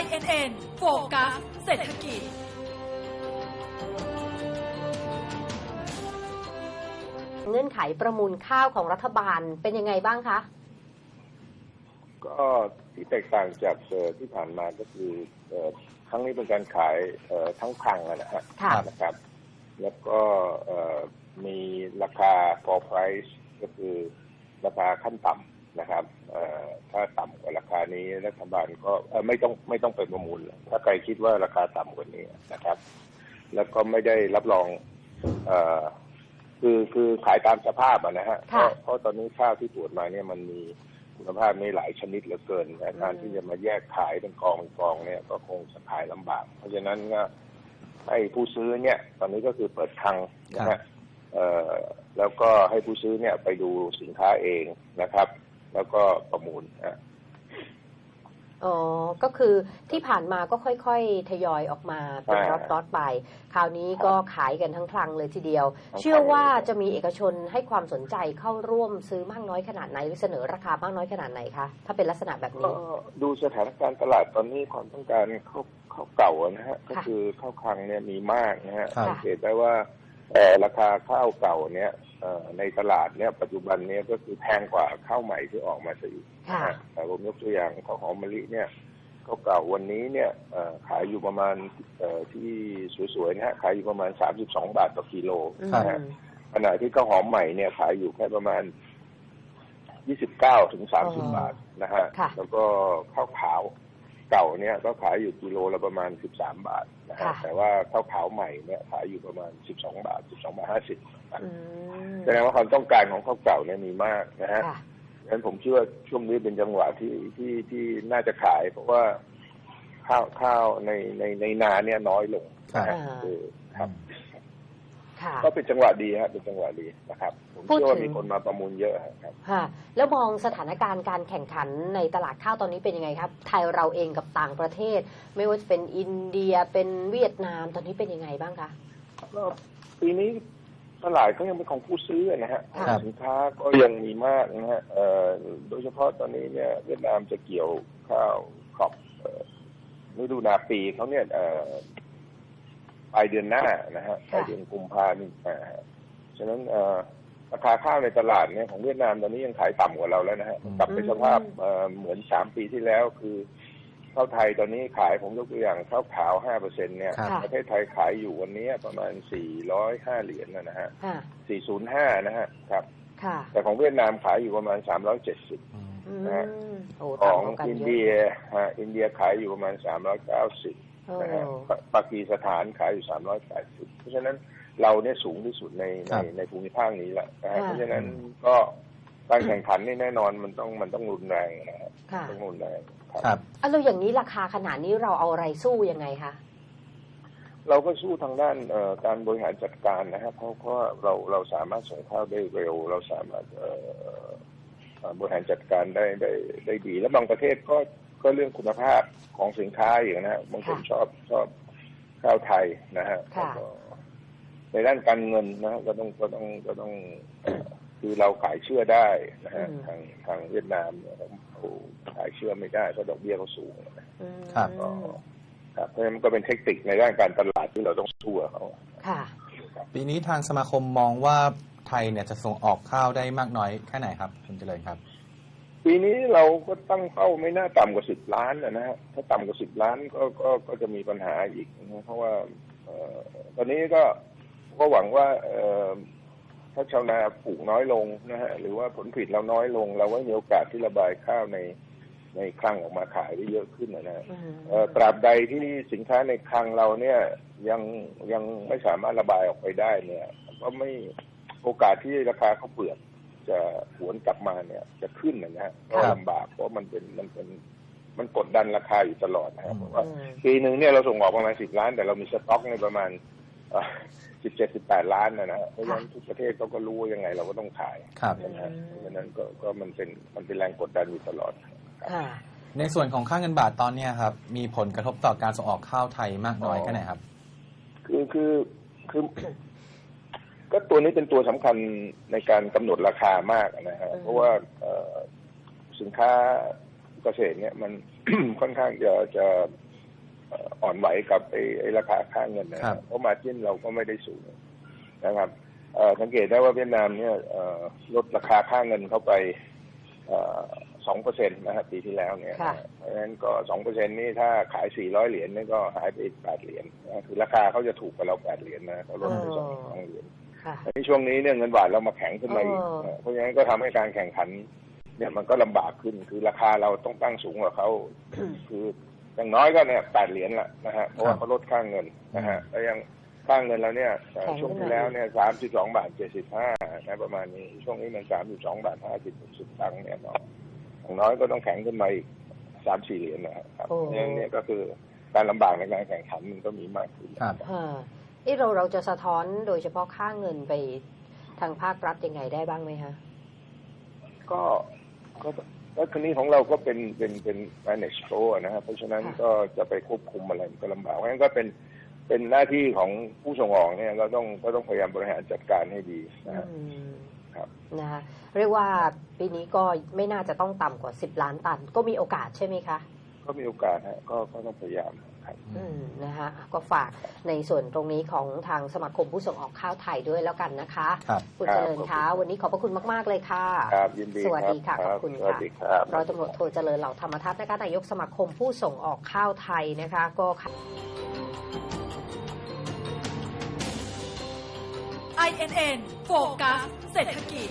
INN โฟกัสเศรษฐกิจ เงื่อนไขประมูลข้าวของรัฐบาลเป็นยังไงบ้างคะ ก็ที่แตกต่างจากเอ่อที่ผ่านมาก็คือเอ่อครั้งนี้เป็นการขายเอ่อทั้งคลังอะนะฮะค่ะนะครับ แล้วก็เอ่อมีราคา for price ก็คือราคาขั้นต่ำ นะครับเอ่อถ้าต่ำกว่าราคานี้รัฐบาลก็เอ่อไม่ต้องไม่ต้องไปประมูลเลยถ้าใครคิดว่าราคาต่ำกว่านี้นะครับ แล้วก็ไม่ได้รับรองเอ่อคือคือขายตามสภาพอะนะฮะเพค่ะราะเพราะตอนนี้ข้าวที่ตรวจมาเนี่ยมันมีคุณภาพนี่หลายชนิดเหลือเกินแต่การที่จะมาแยกขายเป็นกองเป็นกองเนี่ยก็คงจะขายลำบาก เพราะฉะนั้นก็ให้ผู้ซื้อเนี่ย ตอนนี้ก็คือเปิดคลังนะครัฮะบเอ่อแล้วก็ให้ผู้ซื้อเนี่ยไปดูสินค้าเองนะครับ แล้วก็ประมูลนะอ๋อ ก็คือที่ผ่านมาก็ค่อยๆ ทยอยออกมาเป็นรอดๆไป คราวนี้ก็ขายกันทั้งคลังเลยทีเดียว เชื่อว่าจะมีเอกชนให้ความสนใจเข้าร่วมซื้อมากน้อยขนาดไหนหรือเสนอราคามากน้อยขนาดไหนคะ ถ้าเป็นลักษณะแบบก็นี้ดูสถานการณ์ตลาดตอนนี้ความต้องการข้าวข้าวเก่าอะนะฮะ ก็ค่ะคือข้าวคลังเนี่ยมีมากนะฮะครับสังเกตได้ว่า เอ่อราคาข้าวเก่าเนี่ยเอ่อในตลาดเนี่ยปัจจุบันเนี่ยก็คือแพงกว่าข้าวใหม่ที่ออกมาซะอีกค่ะนะฮะแต่ผมยกตัวอย่างข้าวหอมมะลิเนี่ยข้าวเก่าวันนี้เนี่ยเอ่อขายอยู่ประมาณเอ่อที่สวยๆนะฮะขายอยู่ประมาณ 32 บาทต่อกิโลอืม นะฮะ ขณะที่ข้าวหอมใหม่เนี่ยขายอยู่แค่ประมาณ 29 ถึงอ๋อ30 บาทนะฮะ ค่ะ แล้วก็ข้าวขาว เก่าเนี่ยก็ขายอยู่กิโลละประมาณ 13 บาทนะฮะค่ะ แต่ว่าข้าวขาวใหม่เนี่ยขายอยู่ประมาณ 12 บาท 12 บาท 50อืมแสดงว่าความต้องการของข้าวเก่าเนี่ยมีมากนะฮะ ค่ะดังนั้นผมคิดว่าช่วงนี้เป็นจังหวะที่ที่ที่น่าจะขาย เพราะว่าข้าวข้าวในในในนาเนี่ยน้อยลงนะฮะครับคือครับค่ะ ก็เป็นจังหวะดีฮะเป็นจังหวะดีนะครับ ผมพูดเชื่อว่าถึง มีคนมาประมูลเยอะครับ ค่ะแล้วมองสถานการณ์การแข่งขันในตลาดข้าวตอนนี้เป็นยังไงครับ ไทยเราเองกับต่างประเทศ ไม่ว่าจะเป็นอินเดียเป็นเวียดนามตอนนี้เป็นยังไงบ้างคะ ก็ปีนี้ตลาดก็ยังเป็นของผู้ซื้อนะฮะครับ สินค้าก็ยังมีมากนะฮะเอ่อโดยเฉพาะตอนนี้เนี่ยเวียดนามจะเกี่ยวข้าวขอบเอ่อฤดูนาปีเขาเนี่ยเอ่อ ปลายเดือนหน้านะฮะปลายเดือนกุมภาพันธ์อ่าฉะนั้นเอ่อราคาข้าวในตลาดเนี่ยของเวียดนามตอนนี้ยังขายต่ำกว่าเราแล้วนะฮะอืมกลับไปสภาพเอ่อเหมือนสามปีที่แล้วคือข้าวไทยตอนนี้ขายผมยกตัวอย่างข้าวขาวห้าเปอร์เซ็นเนี่ยครับค่ะประเทศไทยขายอยู่วันนี้ประมาณ405เหรียญนะนะฮะค่ะ405นะฮะครับค่ะแต่ของเวียดนามขายอยู่ประมาณ370อืมอืนะฮะมโอ้ขต่างองกันอินเยเดียอะฮะอินเดียขายอยู่ประมาณ390โอ้ นะฮะปาปากีสถานขายอยู่380เพราะฉะนั้นเราเนี่ยสูงที่สุดในคในรับในภูมิภาคนี้แหละนะฮะค่ะเพราะฉะนั้นก็การแข่งขันนี่แน่นอนมันต้องมันต้องรุนแรงนะฮะค่ะต้องรุนแรงครับครับอะแล้วอย่างนี้ราคาขนาดนี้เราเอาอะไรสู้ยังไงคะเราก็สู้ทางด้านเอ่อการบริหารจัดการนะครับเพราะเพราะว่าเราเราสามารถส่งข้าวได้เร็ว เราสามารถเอ่อเอ่อบริหารจัดการได้ได้ได้ดี และบางประเทศก็ ก็เรื่องคุณภาพของสินค้าอย่างนะฮะบางคนค่ะชอบชอบข้าวไทยนะฮะค่ะ แล้วก็ในด้านการเงินนะฮะก็ต้องก็ต้องก็ต้องเอ่อคือเราขายเชื่อได้นะฮะอืม ทางทางเวียดนามเนี่ยเขาขายเชื่อไม่ได้เพราะดอกเบี้ยเขาสูงนะอืมครับ ก็ครับเพราะฉะนั้นมันก็เป็นเทคนิคในด้านการตลาดที่เราต้องสู้กับเขาค่ะ ปีนี้ทางสมาคมมองว่าไทยเนี่ยจะส่งออกข้าวได้มากน้อยแค่ไหนครับคุณเจริญครับ ปีนี้เราก็ตั้งเป้าไม่น่าต่ำกว่าสิบล้านนะฮะถ้าต่ำกว่าสิบล้านก็ก็ก็จะมีปัญหาอีกนะเพราะว่าเอ่อตอนนี้ก็ก็หวังว่าเอ่อถ้าชาวนาปลูกน้อยลงนะฮะหรือว่าผลผลิตเราน้อยลง เราก็มีโอกาสที่ระบายข้าวในในคลังออกมาขายได้เยอะขึ้นนะฮะอืมเอ่อตราบใดที่สินค้าในคลังเราเนี่ยยังยังไม่สามารถระบายออกไปได้เนี่ย ก็ไม่โอกาสที่ราคาข้าวเปลือก จะหวนกลับมาเนี่ย จะขึ้นนะฮะก็ครับลำบากเพราะมันเป็นมันเป็นมันกดดันราคาอยู่ตลอดนะครับอืมเพราะว่าอืมปีหนึ่งเนี่ยเราส่งออกประมาณสิบล้าน แต่เรามีสต็อกในประมาณสิบเจ็ดสิบแปดล้านนะนะฮะเพราะฉะนั้นทุกประเทศเขาก็รู้ว่ายังไง เราก็ต้องขายครับนะฮะเพราะฉะนั้นก็ก็มันเป็นมันเป็นแรงกดดันอยู่ตลอดค่ะในส่วนของค่าเงินบาทตอนเนี้ยครับ มีผลกระทบต่อการส่งออกข้าวไทยมากน้อยแค่ไหนครับ คือคือคือ ก็ตัวนี้เป็นตัวสำคัญในการกำหนดราคามากนะฮะอืมเพราะว่าเอ่อสินค้าเกษตรเนี่ยมันค่อนข้างจะจะเอ่ออ่อนไหวกับไอ้ไอ้ราคาค่าเงินนะคครัรับบเพราะมาจิ้นเราก็ไม่ได้สูงนะครับเอ่อสังเกตได้ว่าเวียดนามเนี่ยเอ่อลดราคาค่าเงินเข้าไปสองเปอร์เซ็นต์นะครับปีที่แล้วเนี่ยค่ะเพราะฉะนั้นก็สองเปอร์เซ็นต์นี่ถ้าขายสี่ร้อยเหรียญนี่ก็หายไปอีกแปดเหรียญนะคือราคาเขาจะถูกกว่าเราแปดเหรียญนะเขาลดไปสองสองเหรียญค่ะ อันนี้ช่วงนี้เนี่ยเงินบาทเรามาแข็งขึ้นมาอีกอ๋อเออเพราะฉะนั้นก็ทำให้การแข่งขัน เนี่ยมันก็ลำบากขึ้นคือราคาเราต้องตั้งสูงกว่าเขาคืออย่างน้อยก็เนี่ยแปดเหรียญละนะฮะเพราะว่าเขาลดค่าเงินนะฮะแล้วยังค่าเงินเราเนี่ยเอ่อแข็งช่วงขึ้นที่มาแล้วเนี่ยสามสิบสองบาทเจ็ดสิบห้านะประมาณนี้ช่วงนี้มันสามสิบสองบาทห้าสิบหกสิบตังค์เนี่ยเนาะอย่างน้อยก็ต้องแข็งขึ้นมาอีกสามสี่เหรียญนะครับโอ้เพราะฉะนั้นเนี่ยก็คือการลำบากในการแข่งขันมันก็มีมากขึ้นครับค่ะ เอะเราเราจะสะท้อนโดยเฉพาะค่าเงินไปทางภาครัฐยังไงได้บ้างไหมคะก็ก็แล้วคืนนี้ของเราก็เป็นเป็นเป็น manage flow อะนะครับเพราะฉะนั้นค่ะก็จะไปควบคุมอะไรมันก็ลำบากเพราะฉะนั้นก็เป็นเป็นหน้าที่ของผู้ส่งออกเนี่ยก็ต้องก็ต้องพยายามบริหารจัดการให้ดีนะฮะอืมครับนะคะเรียกว่าปีนี้ก็ไม่น่าจะต้องต่ำกว่า10ล้านตัน ก็มีโอกาสใช่ไหมคะ ก็มีโอกาสฮะก็ก็ต้องพยายามครับอืม นะคะก็ฝากในส่วนตรงนี้ของทางสมาคมผู้ส่งออกข้าวไทยด้วยแล้วกันนะคะครับคุณครับเจริญคะวันนี้ขอบพระคุณมาก ๆ เลยค่ะครับยินดีสวัสดีค่ะรับขอบคุณสวัสค่ะดีครับร้อยตำรวจโทเจริญเหล่าธรรมทัศน์นะคะนายกสมาคมผู้ส่งออกข้าวไทยนะคะก็ INN โฟกัสเศรษฐกิจ